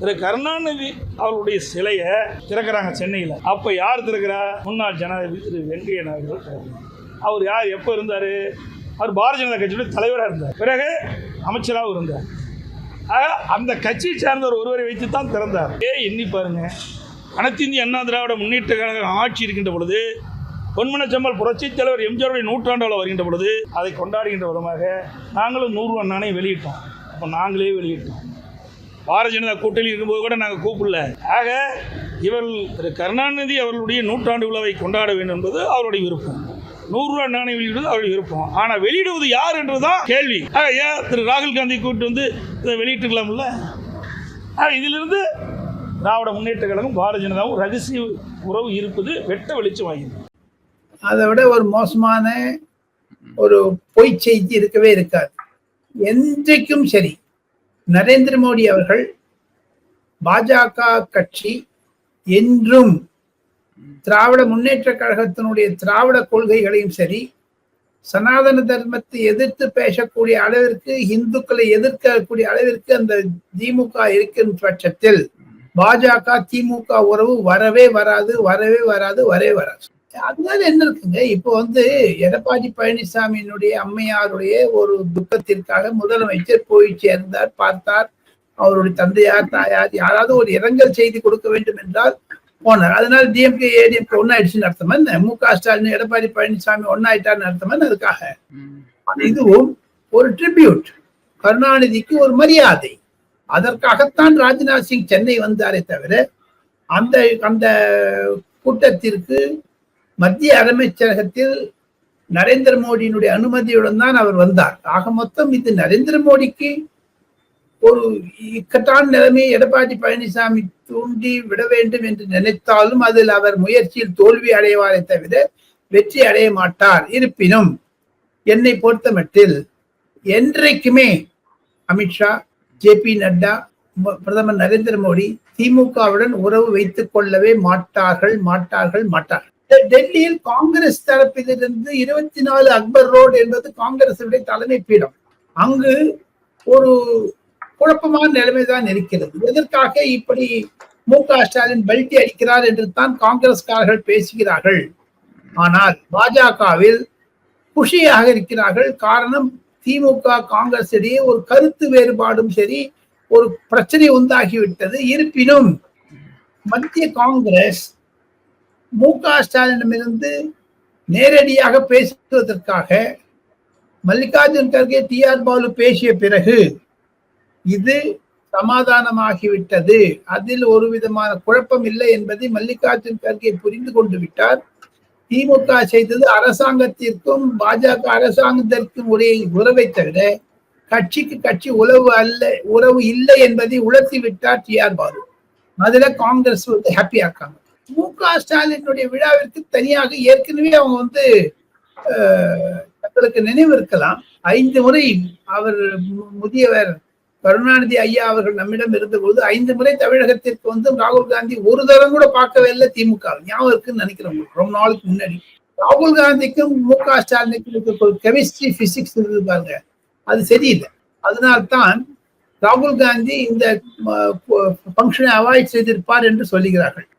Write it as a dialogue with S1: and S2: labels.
S1: திரு கருணாநிதி அவருடைய சிலையை திறக்கிறாங்க சென்னையில். அப்போ யார் திறக்கிறா? முன்னாள் ஜனாதிபதி திரு வெங்கைய நாயுடு அவர் யார்? எப்போ இருந்தார்? அவர் பாரதிய ஜனதா கட்சியுடைய தலைவராக இருந்தார். பிறகு அமைச்சராகவும் இருந்தார். ஆக, அந்த கட்சியை சார்ந்தவர் ஒருவரை வைத்து தான் திறந்தார். ஏ எண்ணி பாருங்க. அனைத்து இந்திய அண்ணா திராவிட முன்னேற்ற கழக ஆட்சி இருக்கின்ற பொழுது பொன்மனச்சம்மல் புரட்சித் தலைவர் எம்ஜிஆருடைய நூற்றாண்டாவில் வருகின்ற பொழுது அதை கொண்டாடுகின்ற விதமாக நாங்களும் நூறுரூவா நாணயம் வெளியிட்டோம். அப்போ நாங்களே வெளியிட்டோம். பாரதிய ஜனதா கூட்டணி இருக்கும்போது கூட நாங்கள் கூப்பிடல. ஆக இவர் திரு கருணாநிதி அவர்களுடைய நூற்றாண்டு விழாவை கொண்டாட வேண்டும் என்பது அவருடைய விருப்பம். நூறுரூவா நாணயம் வெளியிடுவது அவருடைய விருப்பம். ஆனால் வெளியிடுவது யார் என்றுதான் கேள்வி. ஆக ஏன் திரு ராகுல் காந்தி கூப்பிட்டு வந்து இதை வெளியிட்டுக்கலாம்ல ஆனால் இதிலிருந்து திராவிட முன்னேற்ற கழகம் பாரதிய ஜனதாவும் ரகசிய உறவு இருப்பது வெட்ட வெளிச்சமாகிறது
S2: அதை விட ஒரு மோசமான ஒரு பொய் செய்தி இருக்கவே இருக்காது. என்றைக்கும் சரி. நரேந்திர மோடி அவர்கள் பாஜக கட்சி என்றும் திராவிட முன்னேற்ற கழகத்தினுடைய திராவிட கொள்கைகளையும் சரி சனாதன தர்மத்தை எதிர்த்து பேசக்கூடிய அளவிற்கு இந்துக்களை எதிர்க்கக்கூடிய அளவிற்கு அந்த திமுக இருக்கின்ற பட்சத்தில் பாஜக திமுக உறவு வரவே வராது வரவே வராது வரவே வராது. அதனால என்ன இருக்குங்க? இப்போ வந்து எடப்பாடி பழனிசாமியினுடைய அம்மையாருடைய ஒரு துக்கத்திற்காக முதலமைச்சர் போய் சேர்ந்தார் பார்த்தார். அவருடைய தந்தையார் தாயார் யாராவது ஒரு இரங்கல் செய்தி கொடுக்க வேண்டும் என்றால் போனார். அதனால டிஎம்கே ஏடிஎம்கே ஒன்னாயிடுச்சுன்னு அர்த்தம் என்ன? மு க ஸ்டாலின் எடப்பாடி பழனிசாமி ஒன்னாயிட்டார்னு அர்த்தம் அதுக்காக? இதுவும் ஒரு ட்ரிபியூட் கருணாநிதிக்கு ஒரு மரியாதை. அதற்காகத்தான் ராஜ்நாத் சிங் சென்னை வந்தாரே தவிர அந்த அந்த கூட்டத்திற்கு மத்திய அமைச்சரகத்தில் நரேந்திர மோடியினுடைய அனுமதியுடன் தான் அவர் வந்தார். ஆக மொத்தம் இது நரேந்திர மோடிக்கு ஒரு இக்கட்டான நிலைமையை எடப்பாடி பழனிசாமி தூண்டி விட வேண்டும் என்று நினைத்தாலும் அதில் அவர் முயற்சியில் தோல்வி அடைவாரே தவிர வெற்றி அடைய மாட்டார். இருப்பினும் என்னை பொறுத்தமட்டில் என்றைக்குமே அமித்ஷா ஜே பி நட்டா பிரதமர் நரேந்திர மோடி திமுகவுடன் உறவு வைத்துக் கொள்ளவே மாட்டார்கள் மாட்டார்கள் மாட்டார்கள். டெல்லியில் காங்கிரஸ் தரப்பிலிருந்து இருபத்தி நாலு அக்பர் ரோடு என்பது காங்கிரசுடைய தலைமை பீடம் அங்கு ஒரு குழப்பமான நிலைமைதான் இருக்கிறது. எதற்காக இப்படி மு க ஸ்டாலின் பல்டி அடிக்கிறார் என்று தான் காங்கிரஸ்காரர்கள் பேசுகிறார்கள். ஆனால் பாஜகவில் குஷியாக இருக்கிறார்கள். காரணம் திமுக காங்கிரஸ் இடையே ஒரு கருத்து வேறுபாடும் சரி ஒரு பிரச்சனை உண்டாகிவிட்டது. இருப்பினும் மத்திய காங்கிரஸ் மு க ஸ்டாலினிடமிருந்து நேரடியாக பேசுவதற்காக மல்லிகார்ஜுன் கர்கே டி ஆர் பாலு பேசிய பிறகு இது சமாதானமாகிவிட்டது. அதில் ஒரு விதமான குழப்பம் இல்லை என்பதை மல்லிகார்ஜுன் கர்கே புரிந்து கொண்டு விட்டார். திமுக செய்தது அரசாங்கத்திற்கும் பாஜக அரசாங்கத்திற்கும் உடைய உறவை தவிர கட்சிக்கு கட்சி உறவு அல்ல உறவு இல்லை என்பதை உணர்த்தி விட்டார் டி ஆர் பாலு. அதுல காங்கிரஸ் வந்து ஹாப்பியா இருக்காங்க. மு க ஸ்டாலினுடைய விழாவிற்கு தனியாக ஏற்கனவே அவங்க வந்து தங்களுக்கு நினைவு இருக்கலாம். ஐந்து முறை அவர் முதியவர் கருணாநிதி ஐயா அவர்கள் நம்மிடம் இருந்தபோது ஐந்து முறை தமிழகத்திற்கு வந்து ராகுல் காந்தி ஒரு தரம் கூட பார்க்கவே இல்லை திமுக ஞாபகம் இருக்குன்னு நினைக்கிறேன் ரொம்ப நாளுக்கு முன்னாடி. ராகுல் காந்திக்கும் மு க ஸ்டாலினுக்கும் இருக்க கெமிஸ்ட்ரி பிசிக்ஸ் இருக்கு பாருங்க. அது சரியில்லை. அதனால்தான் ராகுல் காந்தி இந்த ஃபங்க்ஷனை அவாய்ட் செய்திருப்பார் என்று சொல்லுகிறார்கள்.